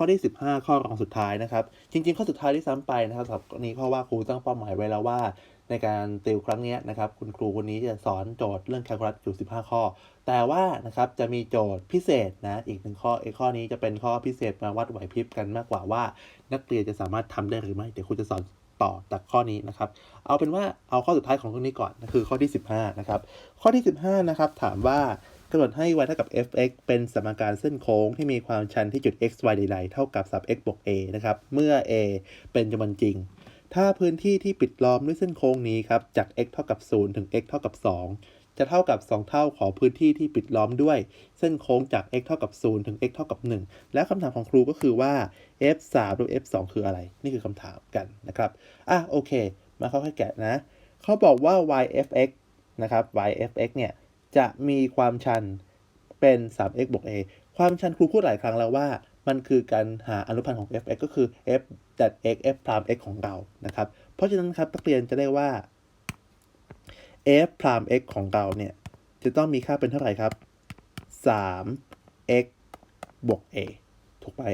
ข้อที่ 15 ข้อรองสุดท้ายนะครับ จริง ๆ ข้อสุดท้ายที่ซ้ำไปนะครับสำหรับกรณีเพราะว่าครูตั้งเป้าหมายไว้แล้วว่า ในการติวครั้งนี้นะครับ คุณครูคนนี้จะสอนโจทย์เรื่องแคลคูลัสอยู่ 15 ข้อ แต่ว่านะครับจะมีโจทย์พิเศษนะอีกหนึ่งข้อไอ้ข้อนี้จะเป็นข้อพิเศษมาวัดไหวพริบกันมากกว่าว่า นักเรียนจะสามารถทำได้หรือไม่เดี๋ยวครูจะสอนต่อจากข้อนี้นะครับ เอาเป็นว่าเอาข้อสุดท้ายของเรื่องนี้ก่อนนะคือข้อที่ 15 นะครับ ข้อที่ 15 นะครับ ถามว่า กำหนดให้ y เท่ากับ fx เป็นสมการเส้นโค้งที่มีความชันที่จุด x y ใดๆเท่ากับ sub x บวก a นะครับ เมื่อ a เป็นจำนวนจริง ถ้าพื้นที่ที่ปิดล้อมด้วยเส้นโค้งนี้ครับ จาก x เท่ากับ 0 ถึง x เท่ากับ 2 จะเท่ากับ 2 เท่าของพื้นที่ที่ปิดล้อมด้วยเส้นโค้งจาก x เท่ากับ 0 ถึง x เท่ากับ 1 และคำถามของครูก็คือว่า f 3ลบ f 2คืออะไร นี่คือคำถามกันนะครับอะโอเค มาเข้าให้แกะนะ เขาบอกว่า yfx นะครับ yfx เนี่ย จะมีความชันเป็น 3x บวก a ความชันครูพูดหลายครั้งแล้วว่า มันคือการหาอนุพันธ์ของ fx ก็คือ f ดัด x f พราม x ของเรานะครับ เพราะฉะนั้นครับนักเรียนจะได้ว่า f พราม x ของเราเนี่ย จะต้องมีค่าเป็นเท่าไหร่ครับ 3x บวก a ถูกไหม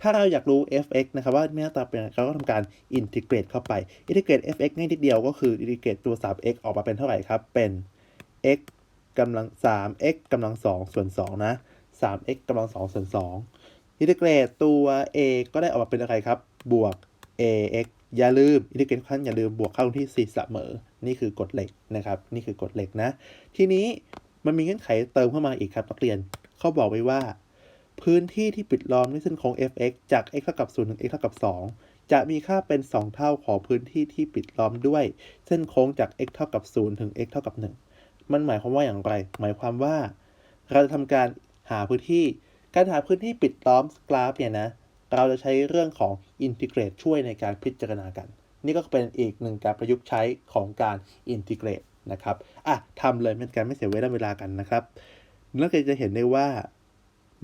ถ้าเราอยากรู้ fx นะครับว่าหน้าตาเป็นยังไงเราก็ทำการ integrate เข้าไป integrate fx ง่ายนิดเดียวก็คือ integrate ตัว 3x ออกมาเป็นเท่าไหร่ครับ เป็น x กำลัง 3x กำลัง 2 ส่วน 2 นะ 3x กำลัง 2 ส่วน2 integrate ตัว a ก็ได้ออกมาเป็นอะไรครับ บวก ax อย่าลืม integrate ขั้นอย่าลืมบวกเข้าที่ 4 เสมอ นี่คือกฎเหล็กนะครับ นี่คือกฎเหล็กนะ ทีนี้มันมีเงื่อนไขเติมเข้ามาอีกครับนักเรียนเขาบอกไว้ว่า พื้นที่ที่ปิดล้อมด้วยเส้นโค้ง fx จาก x เท่ากับ0ถึง x เท่ากับ 2 จะมีค่าเป็น 2 เท่าของพื้นที่ที่ปิดล้อมด้วย เส้นโค้งจาก x เท่ากับ0ถึง x เท่ากับ 1 มันหมายความว่าอย่างไร หมายความว่า เราจะทำการหาพื้นที่ การหาพื้นที่ปิดล้อมกราฟเนี่ยนะ เราจะใช้เรื่องของ integrate ช่วยในการพิจารณากัน นี่ก็เป็นอีกหนึ่งการประยุกต์ใช้ของการ integrate นะครับอะทำเลยเป็นการไม่เสียเวลาเวลากันนะครับนักเรียนจะเห็นได้ว่า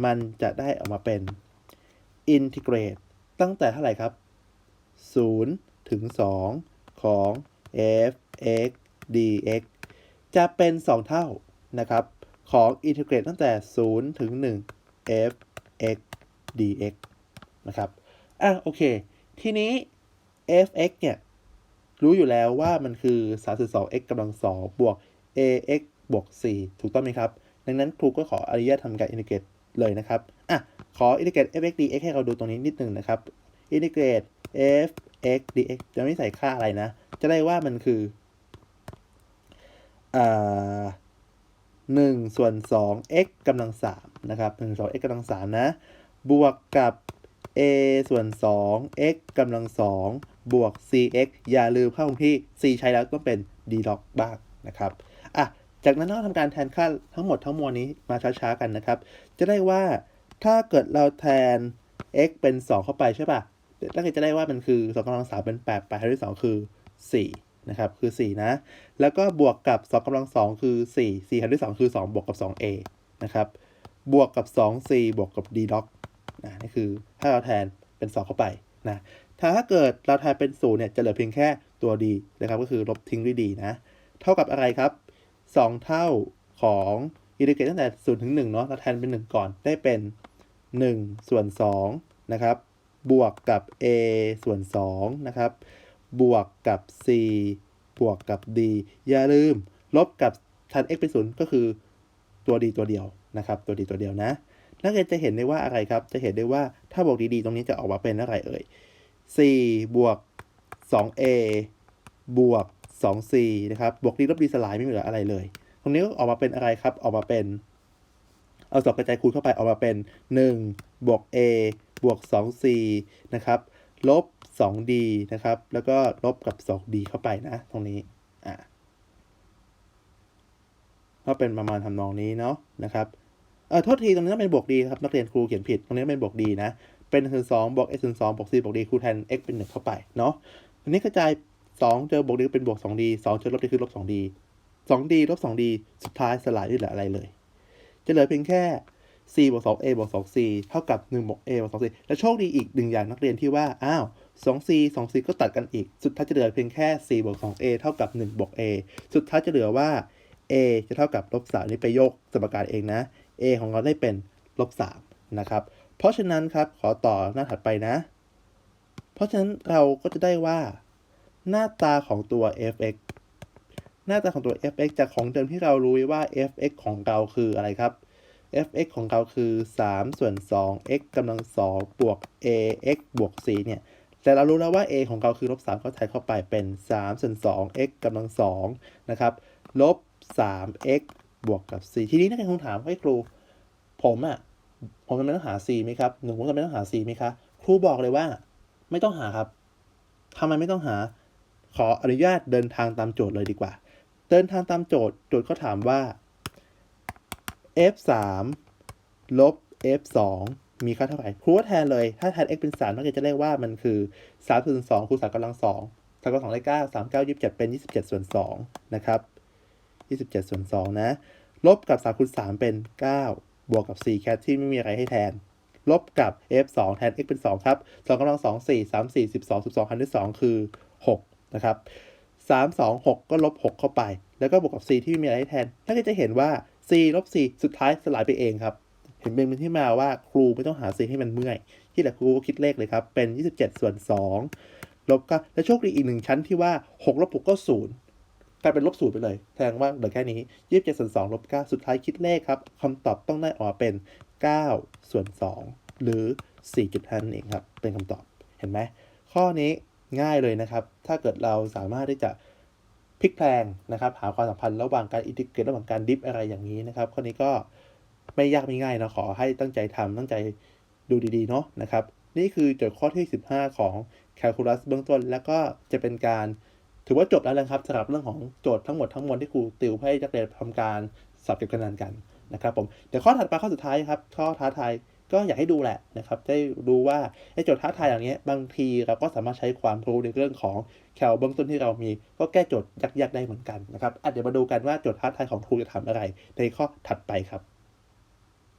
มันจะได้ออกมาเป็น integrate ตั้งแต่เท่าไหร่ครับ 0 ถึง 2 ของ f x dx จะเป็น 2 เท่านะครับ ของ integrate ตั้งแต่ 0 ถึง 1 f x dx นะครับ อะ โอเค ทีนี้ f x เนี่ย รู้อยู่แล้วว่ามันคือ 32x กำลัง 2 บวก ax บวก 4 ถูกต้องไหมครับ ดังนั้นครูก็ขออนุญาตทำการ integrate เลยนะครับ อะ ขอ integrate f x dx ให้เราดูตรงนี้นิดนึงนะครับ integrate f x dx จะไม่ใส่ค่าอะไรนะ จะได้ว่ามันคือ หนึ่งส่วนสอง x กำลังสามนะครับหนึ่งสอง x กำลังสามนะ บวกกับ a ส่วนสอง x กำลังสองบวก cx อย่าลืมเข้าตรงที่ c ใช้แล้วต้องเป็น d log บ้างนะครับอะจากนั้นเราทำการแทนค่าทั้งหมดทั้งมวลนี้มาช้าๆกันนะครับ จะได้ว่าถ้าเกิดเราแทน x เป็น 2 เข้าไปใช่ป่ะแล้วก็จะได้ว่ามันคือ2กำลัง3เป็น8 8หารด้วย2คือ 4 นะครับคือ 4 นะ แล้วก็บวกกับ2กำลัง2คือ 4 4หารด้วย2คือ 2 บวกกับ 2a นะครับบวกกับ 2c บวกกับ d log นะนี่คือถ้าเราแทนเป็น 2 เข้าไปนะถ้าถ้าเกิดเราแทนเป็น0เนี่ยจะเหลือเพียงแค่ตัว d นะครับก็คือลบทิ้งด้วย d นะ เท่ากับอะไรครับ 2 เท่าของอินทิเกรตตั้งแต่0ถึง1เนาะเราแทนเป็น 1 ก่อนได้เป็น 1 ส่วน2นะครับบวกกับ a ส่วน2นะครับ บวกกับ c บวกกับ d อย่าลืม ลบกับแทน x เป็น0ก็คือตัว d ตัวเดียวนะครับ ตัว d ตัวเดียวนะ นักเรียนจะเห็นได้ว่าอะไรครับ จะเห็นได้ว่าถ้าบวกดีๆตรงนี้จะออกมาเป็นอะไรเอ่ย 4 บวก 2a บวก 2c นะครับ บวกดีลบดีสลายไม่เหลืออะไรเลย ตรงนี้ก็ออกมาเป็นอะไรครับ ออกมาเป็น เอาสองกระจายคูณเข้าไปออกมาเป็น 1 บวก a บวก 2c นะครับ ลบ 2d นะครับ แล้วก็ลบกับ 2d เข้าไปนะ ตรงนี้ อ่าก็เป็นประมาณทำนองนี้เนาะนะครับ เออโทษทีตรงนี้ต้องเป็นบวก d ครับ นักเรียนครูเขียนผิด ตรงนี้เป็นบวก d นะ เป็น1ส่วน2บวก x ส่วน2บวก c บวก d ครูแทน x เป็น 1 เข้าไปเนาะอันนี้กระจาย 2 เจอบวก d เป็นบวก 2d 2 เจอลบ d คือลบ 2d 2d ลบ 2d สุดท้ายสลายไม่เหลืออะไรเลย จะเหลือเพียงแค่ c บวก 2a บวก 2c เท่ากับ1บวก a บวก 2c และโชคดีอีกหนึ่งอย่างนักเรียนที่ว่า อ้าว 2c 2c ก็ตัดกันอีก สุดท้ายจะเหลือเพียงแค่ c บวก 2a เท่ากับ1บวก a สุดท้ายจะเหลือว่า a จะเท่ากับลบ3นี่ไปยกสมการเองนะ a ของเราได้เป็นลบ3นะครับ เพราะฉะนั้นครับ ขอต่อหน้าถัดไปนะ เพราะฉะนั้นเราก็จะได้ว่า หน้าตาของตัว f(x) หน้าตาของตัว f(x) จากของเดิมที่เรารู้ว่า f(x) ของเราคืออะไรครับ f(x) ของเราคือ 3 ส่วน 2 x กำลัง2บวก ax บวก c เนี่ย แต่เรารู้แล้วว่า a ของเราคือลบ3ก็แทนเข้าไปเป็น 3 ส่วน 2 x กำลัง2นะครับ ลบ 3x บวกกับ c ทีนี้นักเรียนคงถามให้ครู ผมอะผมจำเป็นต้องหา c ไหมครับหนึ่งผมจำเป็นต้องหา c ไหมคะ ครูบอกเลยว่า ไม่ต้องหาครับทำไมไม่ต้องหา ขออนุญาตเดินทางตามโจทย์เลยดีกว่า เดินทางตามโจทย์ โจทย์เขาถามว่า f 3ลบ f 2มีค่าเท่าไหร่ครูว่าแทนเลย ถ้าแทน x เป็น3นักเรียนจะเรียกว่ามันคือ3ส่วน2คูณ3กำลัง2 3กำลัง2ได้9 3 9 27เป็น27ส่วน2นะครับ27ส่วน2นะ ลบกับ3คูณ3เป็น9บวกกับ4แคทที่ไม่มีอะไรให้แทน ลบกับ f 2แทน x เป็น2ครับ2กำลัง2 4 3 4 12 12คันด้วย2คือ6นะครับ3 2 6ก็ลบ6เข้าไป แล้วก็บวกกับ c ที่ไม่มีอะไรให้แทนถ้าก็จะเห็นว่า c ลบ c สุดท้ายสลายไปเองครับ เห็นเป็นที่มาว่าครูไม่ต้องหา c ให้มันเมื่อย ที่เหลือครูก็คิดเลขเลยครับ เป็น 27 ส่วน 2 ลบก็และโชคดีอีกหนึ่งชั้นที่ว่า6ลบ6ก็0กลายเป็นลบ0ไปเลยแสดงว่าเหลือแค่นี้27ส่วน2ลบ9สุดท้ายคิดเลขครับคำตอบต้องได้ออกมาเป็น9ส่วน2หรือ4.5นั่นเองครับเป็นคำตอบเห็นไหมข้อนี้ง่ายเลยนะครับ ถ้าเกิดเราสามารถที่จะ พลิกแพลงนะครับหาความสัมพันธ์ระหว่างการอินทิเกรตระหว่างการดิฟอะไรอย่างนี้นะครับข้อนี้ก็ไม่ยากไม่ง่ายนะขอให้ตั้งใจทำตั้งใจดูดีๆเนาะนะครับนี่คือโจทย์ข้อที่ 15 ของ Calculus เบื้องต้น แล้วก็จะเป็นการถือว่าจบแล้วนะครับสำหรับเรื่องของโจทย์ทั้งหมดทั้งมวลที่ครูติวให้นักเรียนทำการสอบเก็บคะแนนกันนะครับผมเดี๋ยวข้อถัดไปข้อสุดท้ายครับข้อท้าทาย ก็อยากให้ดูแหละนะครับได้รู้ว่าไอ้โจทย์ท้าทายอย่างนี้บางทีเราก็สามารถใช้ความรู้ในเรื่องของแคลเบื้องต้นที่เรามี ก็แก้โจทย์ยากๆได้เหมือนกันนะครับอะเดี๋ยวมาดูกันว่าโจทย์ท้าทายของครูจะทำอะไรในข้อถัดไปครับ